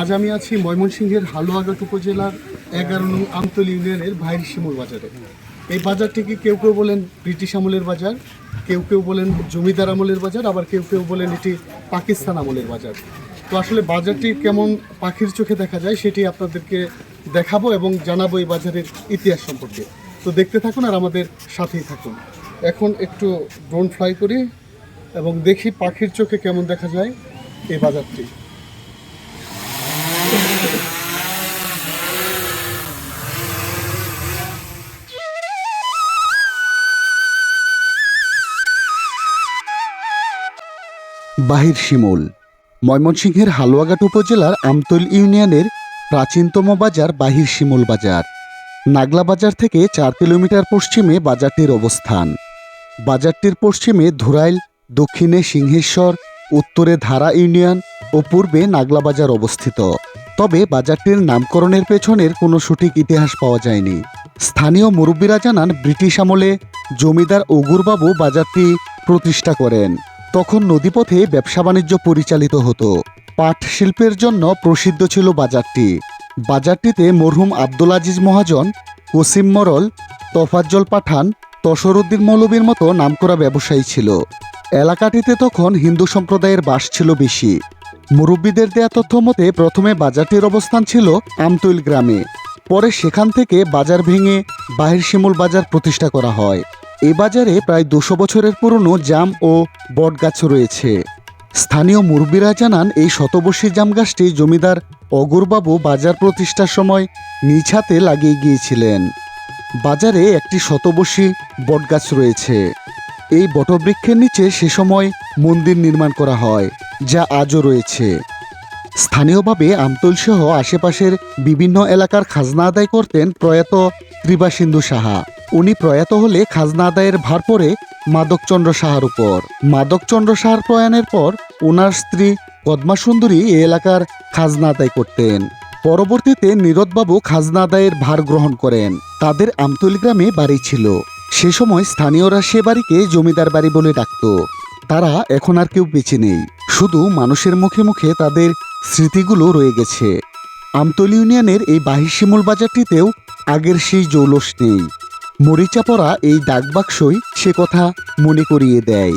আজ আমি আছি ময়মনসিংহের হালুয়াঘাট উপজেলার এগারো নং আমতলী ইউনিয়নের ভাইর শিমুল বাজারে। এই বাজারটিকে কেউ কেউ বলেন ব্রিটিশ আমলের বাজার, কেউ কেউ বলেন জমিদার আমলের বাজার, আবার কেউ কেউ বলেন এটি পাকিস্তান আমলের বাজার। তো আসলে বাজারটি কেমন পাখির চোখে দেখা যায় সেটি আপনাদেরকে দেখাবো এবং জানাব এই বাজারের ইতিহাস সম্পর্কে। তো দেখতে থাকুন আর আমাদের সাথেই থাকুন। এখন একটু ড্রোন ফ্লাই করি এবং দেখি পাখির চোখে কেমন দেখা যায় এই বাজারটি। বাহির শিমুল। ময়মনসিংহের হালুয়াঘাট উপজেলার আমতল ইউনিয়নের প্রাচীনতম বাজার বাহির শিমুল বাজার। নাগলা বাজার থেকে চার কিলোমিটার পশ্চিমে বাজারটির অবস্থান। বাজারটির পশ্চিমে ধুরাইল, দক্ষিণে সিংহেশ্বর, উত্তরে ধারা ইউনিয়ন ও পূর্বে নাগলা বাজার অবস্থিত। তবে বাজারটির নামকরণের পেছনের কোনো সঠিক ইতিহাস পাওয়া যায়নি। স্থানীয় মুরব্বীরা জানান, ব্রিটিশ আমলে জমিদার অগুরবাবু বাজারটি প্রতিষ্ঠা করেন। তখন নদীপথে ব্যবসা বাণিজ্য পরিচালিত হতো। পাট শিল্পের জন্য প্রসিদ্ধ ছিল বাজারটি। বাজারটিতে মরহুম আব্দুল আজিজ মহাজন কসিম মরল, তফাজ্জল পাঠান, তসরুদ্দিন মৌলবীর মতো নামকরা ব্যবসায়ী ছিল। এলাকাটিতে তখন হিন্দু সম্প্রদায়ের বাস ছিল বেশি। মুরব্বীদের দেয়া তথ্য মতে প্রথমে বাজারটির অবস্থান ছিল আমতৈল গ্রামে। পরে সেখান থেকে বাজার ভেঙে বাহির শিমুল বাজার প্রতিষ্ঠা করা হয়। এই বাজারে প্রায় দুশো বছরের পুরনো জাম ও বটগাছ রয়েছে। স্থানীয় মুরব্বীরা জানান, এই শতবর্ষী জাম গাছটি জমিদার অগরবাবু বাজার প্রতিষ্ঠার সময় নিজ হাতে লাগিয়ে গিয়েছিলেন। বাজারে একটি শতবর্ষী বটগাছ রয়েছে। এই বটবৃক্ষের নিচে সে সময় মন্দির নির্মাণ করা হয়, যা আজও রয়েছে। স্থানীয়ভাবে আমতলসহ আশেপাশের বিভিন্ন এলাকার খাজনা আদায় করতেন প্রয়াত ত্রিবাসিন্দু সাহা। উনি প্রয়াত হলে খাজনা আদায়ের ভার পড়ে মাদকচন্দ্র সাহার উপর। মাদকচন্দ্র সাহার প্রয়াণের পর ওনার স্ত্রী পদ্মা সুন্দরী এই এলাকার খাজনা আদায় করতেন। পরবর্তীতে নীরদবাবু খাজনা আদায়ের ভার গ্রহণ করেন। তাদের আমতলি গ্রামে বাড়ি ছিল। সে সময় স্থানীয়রা সে বাড়িকে জমিদার বাড়ি বলে ডাকত। তারা এখন আর কেউ বেঁচে নেই। শুধু মানুষের মুখে মুখে তাদের স্মৃতিগুলো রয়ে গেছে। আমতলী ইউনিয়নের এই বাহিরশিমুল বাজারটিতেও আগের সেই জৌলস নেই। মরিচা পড়া এই ডাকবাক্সই সে কথা মনে করিয়ে দেয়।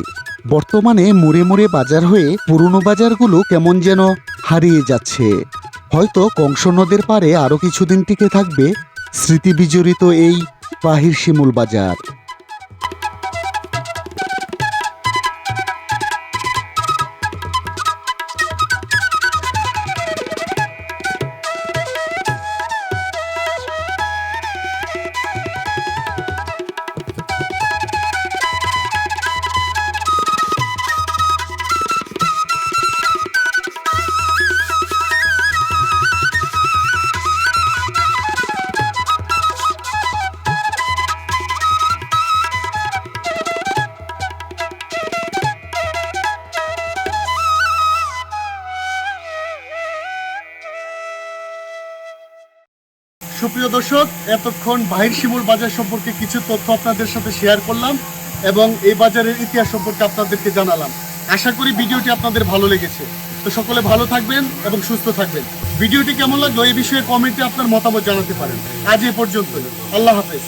বর্তমানে মুড়ে মুড়ে বাজার হয়ে পুরনো বাজারগুলো কেমন যেন হারিয়ে যাচ্ছে। হয়তো কংস নদের পারে আরও কিছুদিন টিকে থাকবে স্মৃতি বিজড়িত এই বাহির শিমুল বাজার। সুপ্রিয় দর্শক, এতক্ষণ বাহির শিমুল বাজার সম্পর্কে কিছু তথ্য আপনাদের সাথে শেয়ার করলাম এবং এই বাজারের ইতিহাস সম্পর্কে আপনাদেরকে জানালাম। আশা করি ভিডিওটি আপনাদের ভালো লেগেছে। তো সকলে ভালো থাকবেন এবং সুস্থ থাকবেন। ভিডিওটি কেমন লাগল এই বিষয়ে কমেন্টে আপনার মতামত জানাতে পারেন। আজ এ পর্যন্ত আল্লাহ হাফেজ।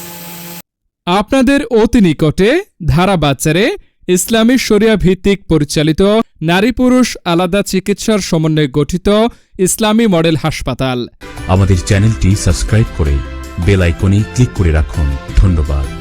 আপনাদের অতি নিকটে ধারা বাচ্চারে ইসলামী শরিয়া ভিত্তিক পরিচালিত নারী পুরুষ আলাদা চিকিৎসার সমন্বয়ে গঠিত ইসলামী মডেল হাসপাতাল। আমাদের চ্যানেলটি সাবস্ক্রাইব করে বেল আইকনে ক্লিক করে রাখুন। ধন্যবাদ।